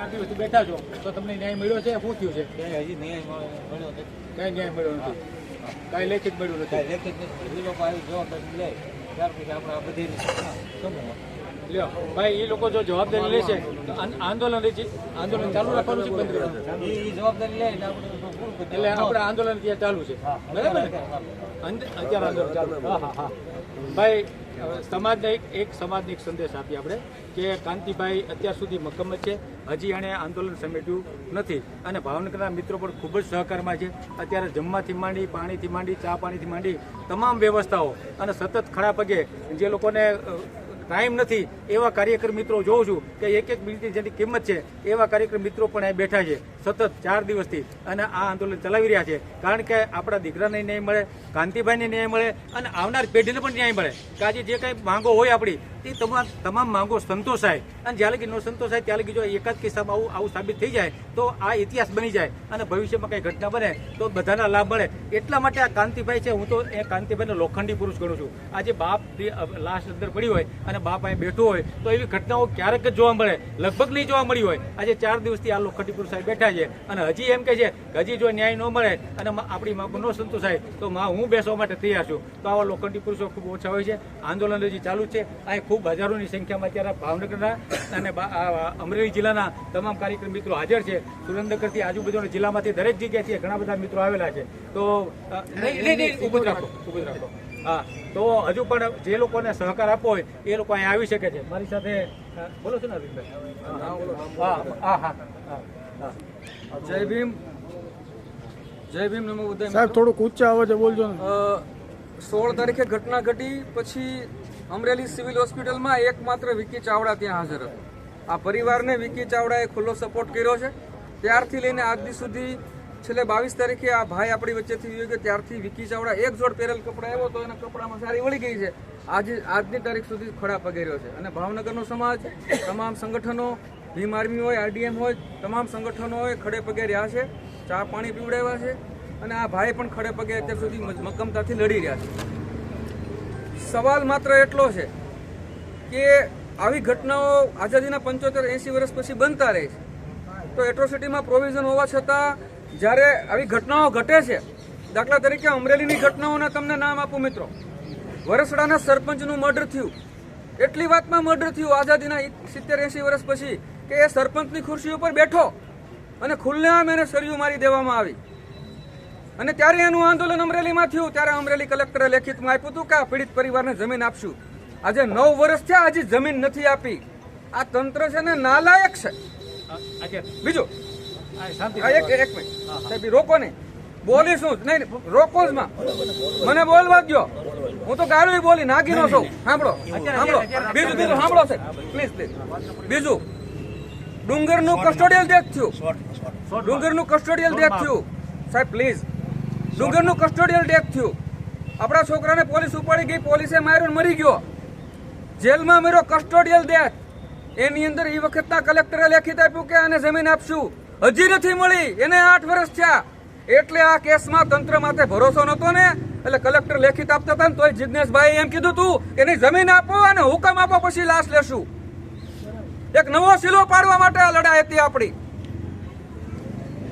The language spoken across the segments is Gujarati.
ચાર દિવસથી બેઠા છો? તો તમને ન્યાય મળ્યો છે? શું થયું છે? ક્યાંય હજી ન્યાય મળ્યો નથી. કઈ ન્યાય મળ્યો નથી? કઈ લેખિત મળ્યું નથી? કાંઈ લેખિત નથી એ લોકો આવી જવાબદારી લે. ત્યાર પછી આપણે આ બધી લ્યો ભાઈ એ લોકો જો જવાબદારી લેશે છે આંદોલન આંદોલન ચાલુ રાખવાનું છે બંધ કરવાનું એ જવાબદારી લે એટલે આપણે એટલે આંદોલન ત્યાં ચાલુ છે. બરાબર અત્યારે આંદોલન ચાલુ હા હા હા. ભાઈ સમાજને એક સમાજને એક સંદેશ આપીએ આપણે કે કાંતિભાઈ અત્યાર સુધી મક્કમ છે. હજી એણે આંદોલન સમેટ્યું નથી. અને ભાવનગરના મિત્રો પણ ખૂબ જ સહકારમાં છે. અત્યારે જમવાથી માંડી, પાણીથી માંડી, ચા પાણીથી માંડી તમામ વ્યવસ્થાઓ અને સતત ખડા પગે જે લોકોને ટાઈમ નથી, એવા કાર્યકર મિત્રો જોઉં છું કે એક એક મિનિટની જેની કિંમત છે, એવા કાર્યકર મિત્રો પણ અહીં બેઠા છે. સતત ચાર દિવસથી અને આ આંદોલન ચલાવી રહ્યા છે. કારણ કે આપણા દીકરાને ન્યાય મળે, કાંતિભાઈને ન્યાય મળે અને આવનાર પેઢીને પણ ન્યાય મળે. કે આજે જે કાંઈ માંગો હોય આપણી, તે તમામ તમામ માંગો સંતોષાય. અને જ્યારે લગી ન સંતોષાય, ત્યારે લગી જો એકાદ કિસ્સામાં આવું આવું સાબિત થઈ જાય, તો આ ઇતિહાસ બની જાય અને ભવિષ્યમાં કંઈ ઘટના બને, તો બધાના લાભ મળે. એટલા માટે આ કાંતિભાઈ છે, હું તો એ કાંતિભાઈને લોખંડી પુરુષ ગણું છું. આજે બાપ જે લાશ અંદર પડી હોય અને બાપ અહીં બેઠો હોય, તો એવી ઘટનાઓ ક્યારેક જ જોવા મળે. લગભગ નહીં જોવા મળી હોય. આજે ચાર દિવસથી આ લોખંડી પુરુષ સાહેબ બેઠા છે. અને હજી એમ કહે છે કે હજી જો ન્યાય ન મળે અને આપણી માંગ ન સંતોષાય તો માં હું બેસવા માટે તૈયાર છું. તો આવા લોખંડી પુરુષો ખૂબ ઓછા હોય છે. આંદોલન હજી ચાલુ છે. અહીં ખૂબ હજારોની સંખ્યામાં અત્યારે ભાવનગરના અને અમરેલી જિલ્લાના તમામ કાર્યક્રમ મિત્રો હાજર છે. સુરેન્દ્રનગરથી આજુબાજુના જિલ્લામાંથી દરેક જગ્યાએથી ઘણા બધા મિત્રો આવેલા છે. તો રાખો રાખો. હા તો હજુ પણ જે લોકોને સહકાર આપવો હોય એ લોકો અહીંયા આવી શકે છે. મારી સાથે બોલો છો ને અરવિંદભાઈ? હા હા હા હા. જય ભીમ. જય ભીમ નમો ઉદય સાહેબ થોડુંક ઊંચા અવાજે બોલજો સોળ તારીખે ઘટના ઘટી પછી અમરેલી સિવિલ હોસ્પિટલમાં એકમાત્ર વિકી ચાવડા ત્યાં હાજર હતો. આ પરિવારને વિકી ચાવડાએ ખુલ્લો સપોર્ટ કર્યો છે. ત્યારથી લઈને આજ સુધી છેલ્લે બાવીસ તારીખે આ ભાઈ આપણી વચ્ચેથી ગયો. કે ત્યારથી વિકી ચાવડા એક જોડ પહેરેલ કપડા આવ્યો તો એના કપડામાં સારી વળી ગઈ છે. આજે આજની તારીખ સુધી ખડા પગેર્યો છે. અને ભાવનગરનો સમાજ તમામ સંગઠનો ભીમ આર્મી હોય, આરડીએમ હોય, તમામ સંગઠનો હોય, ખડે પગે રહ્યા છે, ચા પાણી પીવડાવ્યા છે અને આ ભાઈ પણ ખડે પગે અત્યાર સુધી મક્કમતાથી લડી રહ્યા છે. સવાલ માત્ર એટલો છે કે આવી ઘટનાઓ આઝાદીના પંચોતેર એંસી વર્ષ પછી બનતા રહે છે. તો એટ્રોસિટીમાં પ્રોવિઝન હોવા છતાં જ્યારે આવી ઘટનાઓ ઘટે છે, દાખલા તરીકે અમરેલીની ઘટનાઓના તમને નામ આપું મિત્રો. વરસડાના સરપંચનું મર્ડર થયું. એટલી વાતમાં મર્ડર થયું આઝાદીના સિત્તેર એંસી વર્ષ પછી. કે એ સરપંચની ખુરશી ઉપર બેઠો અને ખુલ્લેઆમ એને સરિયું મારી દેવામાં આવી. અને ત્યારે એનું આંદોલન અમરેલીમાં થયું. ત્યારે અમરેલી કલેક્ટરે લેખિતમાં આપ્યું હતું કે આ પીડિત પરિવારને જમીન આપશું. આજે નવ વર્ષ થયા હજી જમીન નથી આપી. આ તંત્ર છે ને નાલાયક છે. બીજું? આ એક એક મિનિટ. સાહેબ રોકો નહીં. બોલી શું નહીં નહીં, રોકો જ માં. મને બોલવા દો હું તો ગાળું બોલી નાગીનો છું. સાંભળો. સાંભળો. બીજું બીજું સાંભળો સાહેબ. પ્લીઝ પ્લીઝ બીજું. ડુંગરનું કસ્ટોડિયલ ડેથ થયું ડુંગરનું કસ્ટોડિયલ ડેથ થયું સાહેબ પ્લીઝ ડુંગરનું કસ્ટોડિયલ ડેથ થયું આપણા છોકરાને પોલીસ ઉપાડી ગઈ પોલીસે માર્યો મરી ગયો. જેલમાં મેરો કસ્ટોડિયલ ડેથ એની અંદર એ વખતના કલેક્ટરે લેખિત આપ્યું કે આને જમીન આપશું. હજી નથી મળી. એને આઠ વર્ષ થયા. એટલે આ કેસમાં તંત્ર માથે ભરોસો નતો ને. એટલે કલેક્ટર લેખિત આપતા હતા ને તોય જિજ્ઞેશભાઈ એમ કીધું તું કે એની જમીન આપો અને હુકમ આપો પછી લાશ લેશું. એક નવો સિલો પાડવા માટે આ લડાઈ હતી આપણી.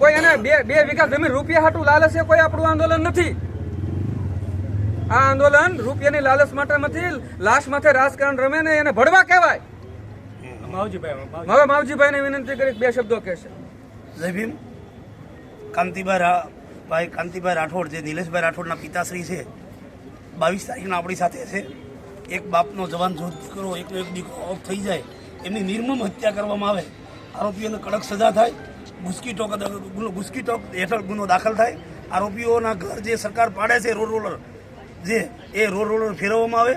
કોઈ એને બે બે વીઘા જમીન રૂપિયા હાટું લાલચ કોઈ આપણું આંદોલન નથી. આ આંદોલન રૂપિયાની લાલચ માટે નથી લાશ માથે રાજકારણ રમે ને એને ભડવા કહેવાય. માવજીભાઈ માવજી હવે માવજીભાઈને વિનંતી કરી બે શબ્દો કહેશે. જય ભીમ. કાંતિભાઈ રા ભાઈ કાંતિભાઈ રાઠોડ જે નિલેશભાઈ રાઠોડના પિતાશ્રી છે. બાવીસ તારીખના આપણી સાથે છે. એક બાપનો જવાન જો દીકરો એકનો એક દીકરો ઓફ થઈ જાય એમની નિર્મમ હત્યા કરવામાં આવે. આરોપીઓને કડક સજા થાય, ગુસ્કી ટોક ગુનો, ગુસ્કી ટોક હેઠળ ગુનો દાખલ થાય. આરોપીઓના ઘર જે સરકાર પાડે છે, રોડ રોલર, જે એ રોડ રોલર ફેરવવામાં આવે,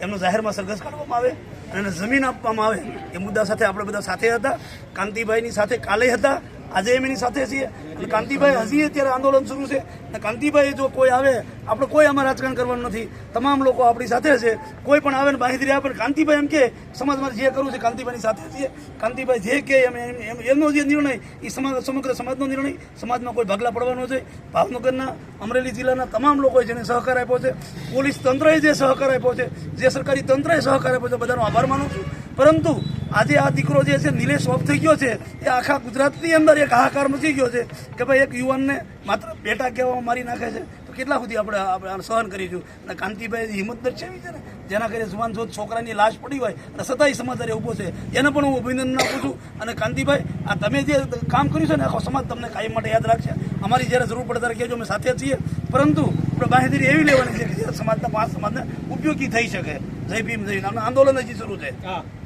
એમનો જાહેરમાં સરઘસ કાઢવામાં આવે અને જમીન આપવામાં આવે. એ મુદ્દા સાથે આપણે બધા સાથે હતા. કાંતિભાઈની સાથે કાલે હતા. આજે એમ એની સાથે છીએ. અને કાંતિભાઈ હજી અત્યારે આંદોલન શરૂ છે. અને કાંતિભાઈ જો કોઈ આવે, આપણે કોઈ આમાં રાજકારણ કરવાનું નથી. તમામ લોકો આપણી સાથે છે. કોઈ પણ આવે ને બાંહેધરી આપે કાંતિભાઈ એમ કે, સમાજમાં જે કરવું છે કાંતિભાઈની સાથે છીએ. કાંતિભાઈ જે કે, એમ- એમનો જે નિર્ણય એ સમાજ સમગ્ર સમાજનો નિર્ણય. સમાજમાં કોઈ ભાગલા પડવાનો છે. ભાવનગરના, અમરેલી જિલ્લાના તમામ લોકોએ જેને સહકાર આપ્યો છે. પોલીસ તંત્રએ જે સહકાર આપ્યો છે. જે સરકારી તંત્રએ સહકાર આપ્યો છે, બધાનો આભાર માનું છું. પરંતુ આજે આ દીકરો જે છે, નિલેશ ઓફ થઈ ગયો છે, એ આખા ગુજરાતની અંદર એક હાહાકાર મચી ગયો છે કે ભાઈ એક યુવાનને માત્ર બેટા કહેવામાં મારી નાખે છે. તો કેટલા સુધી આપણે આપણે સહન કરીશું? અને કાંતિભાઈ હિંમત દર્શાવી છે ને? જેના ઘરે જુવાન જો છોકરાની લાશ પડી હોય અને સતાય સમાચારે ઊભો છે. એને પણ હું અભિનંદન આપું છું. અને કાંતિભાઈ, આ તમે જે કામ કર્યું છે ને, આખો સમાજ તમને કાયમ માટે યાદ રાખશે. અમારી જ્યારે જરૂર પડે ત્યારે કહેજો, અમે સાથે છીએ. પરંતુ આપણે બાહેધરી એવી લેવાની છે કે જે સમાજના પાંચ સમાજને ઉપયોગી થઈ શકે. જય ભીમ, જય આંદોલન હજી શરૂ છે.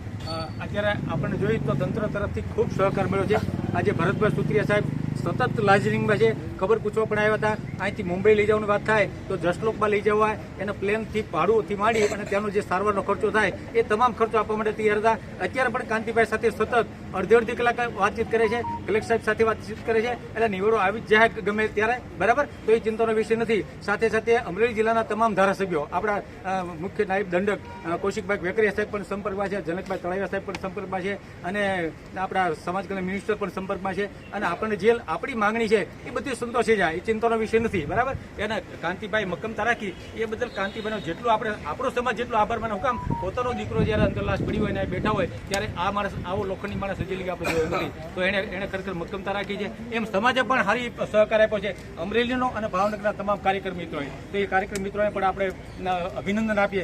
અત્યારે આપણને જોઈએ તો તંત્ર તરફથી ખૂબ સહકાર મળ્યો છે. આજે ભરતભાઈ સુત્રિયા સાહેબ સતત લાજરિંગમાં છે. ખબર પૂછવા પણ આવ્યા હતા, અહીંથી મુંબઈ લઈ જવાની વાત થાય તો જસલોકમાં લઈ જવા એના પ્લેનથી ભાડુંથી માંડી અને ત્યાંનો જે સારવારનો ખર્ચો થાય એ તમામ ખર્ચો આપવા માટે તૈયાર હતા. અત્યારે પણ કાંતિભાઈ સાથે સતત અડધી અડધી કલાક વાતચીત કરે છે કલેક્ટર સાહેબ સાથે વાતચીત કરે છે, એટલે નિવેડો આવી જ જાય ગમે ત્યારે, બરાબર? તો એ ચિંતાનો વિષય નથી. સાથે સાથે અમરેલી જિલ્લાના તમામ ધારાસભ્યો, આપણા મુખ્ય નાયબ દંડક કૌશિકભાઈ વેકરિયા સાહેબ પણ સંપર્કમાં છે, જનકભાઈ તળાવિયા સાહેબ પણ સંપર્કમાં છે, અને આપણા સમાજ કલ્યાણ મિનિસ્ટર પણ સંપર્કમાં છે, અને આપણને જે આપણી માંગણી છે એ બધી સંતોષી જાય એ ચિંતાનો વિષય નથી બરાબર? એના કાંતિભાઈ મક્કમતા રાખી એ બદલ કાંતિભાઈનો જેટલો આપણે આપણો સમાજ જેટલો આભાર માને. હું કામ પોતાનો દીકરો જ્યારે અંતરલાશ પડી હોય ને બેઠા હોય ત્યારે આ માણસ આવો લોખંડની માણસ હજી લગી આપણે જોયો નથી. તો એને એને ખરેખર મક્કમતા રાખી છે. એમ સમાજે પણ સારી સહકાર આપ્યો છે. અમરેલીનો અને ભાવનગરના તમામ કાર્યક્રમ મિત્રોએ. તો એ કાર્યક્રમ મિત્રોને પણ આપણે અભિનંદન આપીએ.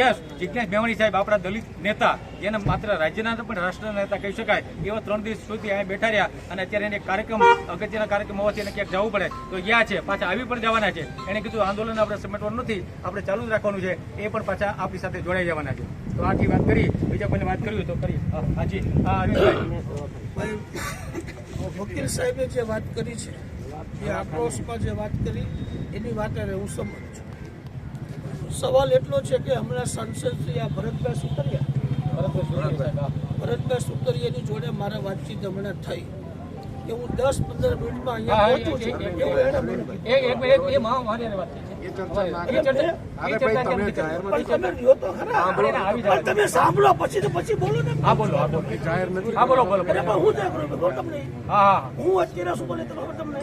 યસ જિજ્ઞેશ મેવાણી સાહેબ આપણા દલિત નેતા. જેને માત્ર રાજ્યના પણ રાષ્ટ્રના નેતા કહી શકાય, એવા ત્રણ દિવસ સુધી અહીં બેઠા રહ્યા અને અત્યારે એને કાર્યક્રમ, અગત્યના કાર્યક્રમ હોવાથી એને ક્યાંક જવું પડે. તો ગયા છે, પાછા આવી પણ જવાના છે. એને કીધું આંદોલન આપણે સમેટવાનું નથી, આપણે ચાલુ જ રાખવાનું છે. એ પણ પાછા આપણી સાથે જોડાઈ જવાના છે. તો આથી વાત કરી, બીજા કોઈને વાત કરવી તો કરી. હાજી વકીલ સાહેબે જે વાત કરી છે, એ આક્રોશમાં જે વાત કરી, એની વાત હું સમજ છું. સવાલ એટલો છે કે હમણાં સાંસદ શ્રી આ ભરતભાઈ સુતરિયા ભરતભાઈ સુતરિયાની જોડે મારે વાતચીત હમણાં થઈ. કે હું દસ પંદર મિનિટમાં અહીંયા પહોંચું છું. તમે સાંભળો પછી તો પછી બોલો ને. હા બોલો હા બોલો. હા બોલો બોલો હું ત્યાં કરું? છું, ખબર તમને? હા હા. હું અત્યારે શું બોલે તમને?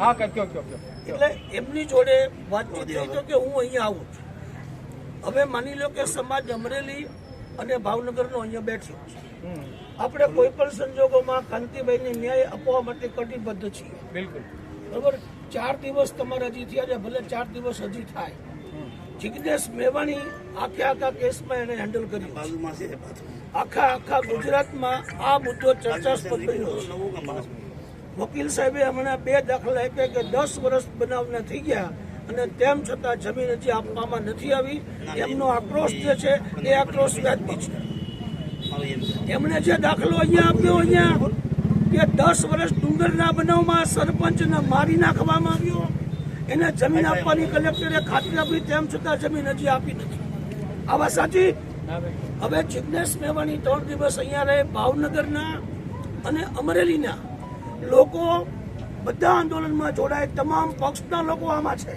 હા કયો એટલે એમની જોડે વાતચીત થઈ તો કે હું અહીંયા આવું છું? હવે માની લો કે સમાજ અમરેલી અને ભાવનગરનો અહીંયા બેઠો છે. આપણે કોઈ પણ સંજોગોમાં કાંતિભાઈને ન્યાય આપવા માટે કટિબદ્ધ છીએ. બિલકુલ. બરોબર? ચાર દિવસ તમારે હજી થયા છે ભલે ચાર દિવસ હજી થાય. જિજ્ઞેશ મેવાણી આખે આખા કેસમાં એને હેન્ડલ કર્યું આખા આખા ગુજરાતમાં આ મુદ્દો ચર્ચાસ્પદ બન્યો. વકીલ સાહેબે હમણાં બે દાખલા આપ્યા કે દસ વર્ષ બનાવના થઈ ગયા અને તેમ છતાં જમીન હજી આપવામાં નથી આવી. એમનો આક્રોશ જે છે એ આક્રોશ વ્યાજબી છે. એમણે જે દાખલો અહીંયા આપ્યો અહીંયા કે દસ વર્ષ ડુંગરના બનાવમાં સરપંચને મારી નાખવામાં આવ્યો. એને જમીન આપવાની કલેક્ટરે ખાતરી આપી તેમ છતાં જમીન હજી આપી નથી. આવા સાચી? હવે જિજ્ઞેશ મેવાણી ત્રણ દિવસ અહીંયા રહે ભાવનગરના અને અમરેલીના. લોકો બધા આંદોલનમાં જોડાય તમામ પક્ષના લોકો આમાં છે.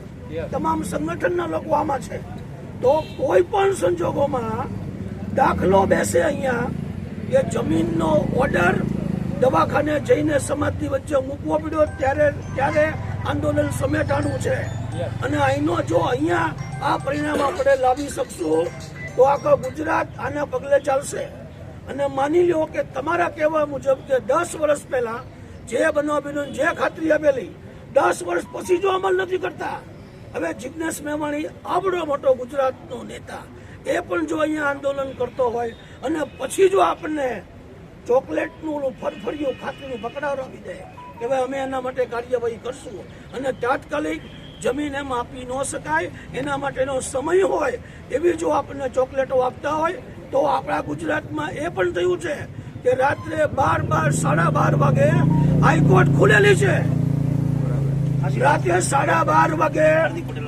તમામ સંગઠનના લોકો આમાં છે. તો કોઈ પણ સંજોગોમાં દાખલો બેસે અહીંયા કે જમીનનો ઓર્ડર દવાખાને જઈને સમાજની વચ્ચે મૂકવો પડ્યો ત્યારે ત્યારે આંદોલન સમેટાણું છે. અને અહીંનો જો અહીંયા આ પરિણામ આપણે લાવી શકશું તો આખા ગુજરાત આના પગલે ચાલશે. અને માની લો કે તમારા કહેવા મુજબ કે દસ વર્ષ પહેલા જે બનવા બન્યો જે ખાતરી આપેલી દસ વર્ષ પછી જો અમલ નથી કરતા. હવે જિજ્ઞેશ મેવાણી આવડો મોટો ગુજરાતનો નેતા. એ પણ જો અહીંયા આંદોલન કરતો હોય અને પછી જો આપણને ચોકલેટનું ફરફરિયું ખાતરીનું પકડાવી દે કે ભાઈ અમે એના માટે કાર્યવાહી કરશું અને તાત્કાલિક જમીન એમ આપી ન શકાય, એના માટેનો સમય હોય એવી જો આપણને ચોકલેટો આપતા હોય, તો આપણા ગુજરાતમાં એ પણ થયું છે કે રાત્રે બાર બાર, સાડા બાર વાગે હાઈકોર્ટ ખુલેલી છે. રાતે સાડા બાર વાગે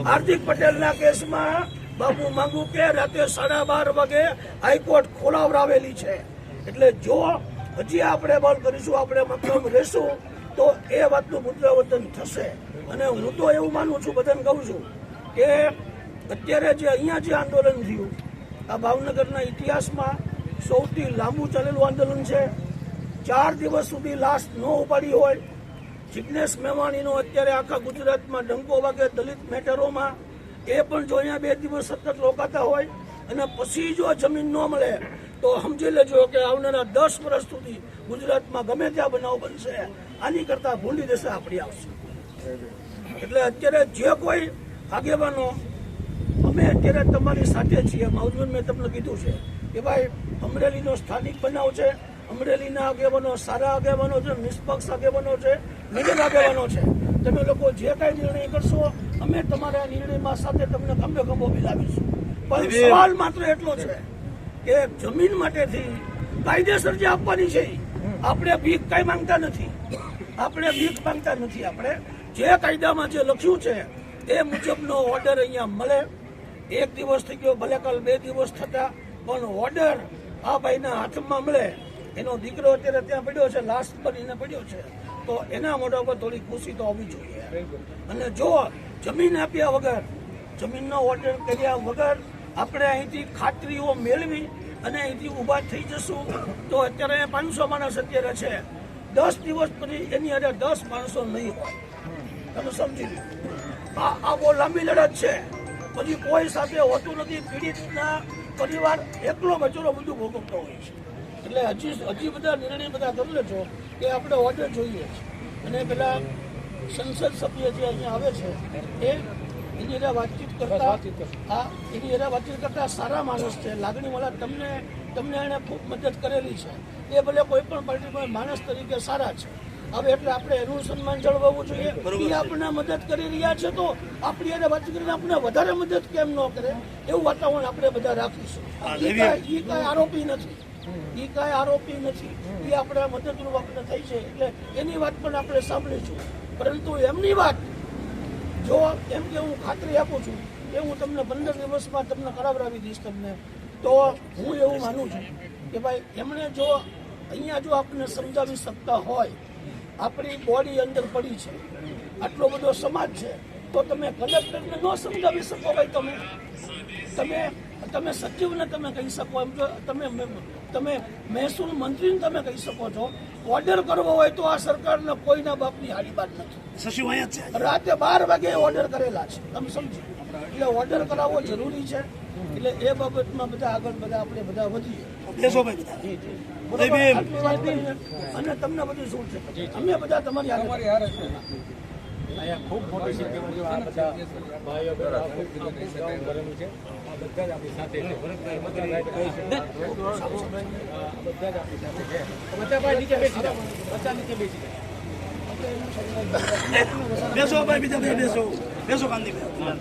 હાર્દિક પટેલના કેસમાં બાબુ માંગુ કે રાતે સાડા બાર વાગે હાઈકોર્ટ ખોલાવરાવેલી છે. એટલે જો હજી આપણે બંધ કરીશું, આપણે મક્કમ રહેશું, તો એ વાતનું પુનરાવર્તન થશે. અને હું તો એવું માનું છું, બધાને કહું છું કે અત્યારે જે અહીંયા જે આંદોલન થયું, આ ભાવનગરના ઇતિહાસમાં સૌથી લાંબુ ચાલેલું આંદોલન છે. ચાર દિવસ સુધી લાશ ન ઉપાડી હોય જિજ્ઞેશ મેવાણીનો અત્યારે આખા ગુજરાતમાં ડંકો વાગે દલિત મેટરોમાં. એ પણ જો અહીંયા બે દિવસ સતત રોકાતા હોય અને પછી જો જમીન ન મળે, તો સમજી લેજો કે આવનારા દસ વર્ષ સુધી ગુજરાતમાં ગમે ત્યાં બનાવ બનશે. આની કરતા ભૂંડી દશા આપણી આવશે. એટલે અત્યારે જે કોઈ આગેવાનો, અમે અત્યારે તમારી સાથે છીએ. માવજુન મેં તમને કીધું છે કે ભાઈ અમરેલીનો સ્થાનિક બનાવ છે. અમરેલીના આગેવાનો સારા આગેવાનો છે નિષ્પક્ષ આગેવાનો છે નિડર આગેવાનો છે. તમે લોકો જે કાંઈ નિર્ણય કરશો અમે તમારા નિર્ણયમાં સાથે તમને ખંભે ખંભો મિલાવીશું. પણ સવાલ માત્ર એટલો છે કે જમીન માટેથી કાયદેસર જે આપવાની છે આપણે ભીખ કઈ માંગતા નથી. આપણે ભીખ માંગતા નથી. આપણે જે કાયદામાં જે લખ્યું છે એ મુજબનો ઓર્ડર અહીંયા મળે. એક દિવસ થઈ ગયો ભલે કાલ બે દિવસ થતા પણ ઓર્ડર આ ભાઈના હાથમાં મળે. એનો દીકરો અત્યારે ત્યાં પડ્યો છે લાસ્ટ પર એને પડ્યો છે. તો એના મોઢા પર થોડી ખુશી તો હોવી જોઈએ. અને જો જમીન આપ્યા વગર, જમીનનો ઓર્ડર કર્યા વગર આપણે અહીંથી ખાતરીઓ મેળવી અને અહીંથી ઊભા થઈ જશું, તો અત્યારે પાંચસો માણસ અત્યારે છે. દસ દિવસ પછી એની અરે દસ માણસો નહીં હોય. તમે સમજી લો. આ આ બહુ લાંબી લડત છે. પછી કોઈ સાથે હોતું નથી. પીડિતના પરિવાર એકલો બચોરો બધું ભોગવતો હોય છે. એટલે હજી હજી બધા નિર્ણય બધા કરી લેજો કે આપણે ઓર્ડર જોઈએ અને પેલા સંસદ સભ્ય જે અહીંયા આવે છે એ એની એના વાતચીત કરતા હા એની એના વાતચીત કરતા સારા માણસ છે. લાગણીવાળા તમને તમને એને ખૂબ મદદ કરેલી છે. એ ભલે કોઈ પણ પાર્ટીમાં માણસ તરીકે સારા છે. હવે એટલે આપણે એનું સન્માન જળવાવું જોઈએ. એ આપણને મદદ કરી રહ્યા છે તો આપણી એને વાત કરીને આપણે વધારે મદદ કેમ ન કરે? એવું વાતાવરણ આપણે બધા રાખીશું. એ કાંઈ આરોપી નથી. એ કાંઈ આરોપી નથી. એ આપણે મદદરૂપ આપણે થઈ છે. એટલે એની વાત પણ આપણે સાંભળીશું પરંતુ એમની વાત જો એમ કે હું ખાતરી આપું છું કે હું તમને પંદર દિવસમાં તમને કરાવડાવી દઈશ તમને તો હું એવું માનું છું કે ભાઈ એમણે જો અહીંયા જો આપણને સમજાવી શકતા હોય આપણી બોડી અંદર પડી છે આટલો બધો સમાજ છે તો તમે કલેક્ટરને ન સમજાવી શકો ભાઈ તમે. તમે તમે સચિવને તમે કહી શકો એમ જો તમે તમે મહેસૂલ મંત્રીને તમે કહી શકો છો ઓર્ડર કરવો હોય તો આ સરકારને કોઈના બાપની હારી બાદ નથી. સચિવ અહીંયા છે? રાતે બાર વાગે ઓર્ડર કરેલા છે તમે સમજી. એટલે ઓર્ડર કરાવવો જરૂરી છે. એટલે એ બાબતમાં બધા આગળ બધા આપણે બધા વધીએ. અને તમને બધું શું છે? અમે બધા તમારી હારે છે. અહીંયા ખૂબ મોટી સંખ્યામાં આ બધા ભાઈઓ બહેનો કામ છે. આ બધા જ આપણી સાથે છે. બધા રાઈટ કહી છે. આ બધા જ આપણી સાથે છે. બધા ભાઈ નીચે બેસી જાઓ. બધા નીચે બેસી જાઓ. બેસો ભાઈ બીજા ભાઈ બેસો. બેસો કાંતિભાઈ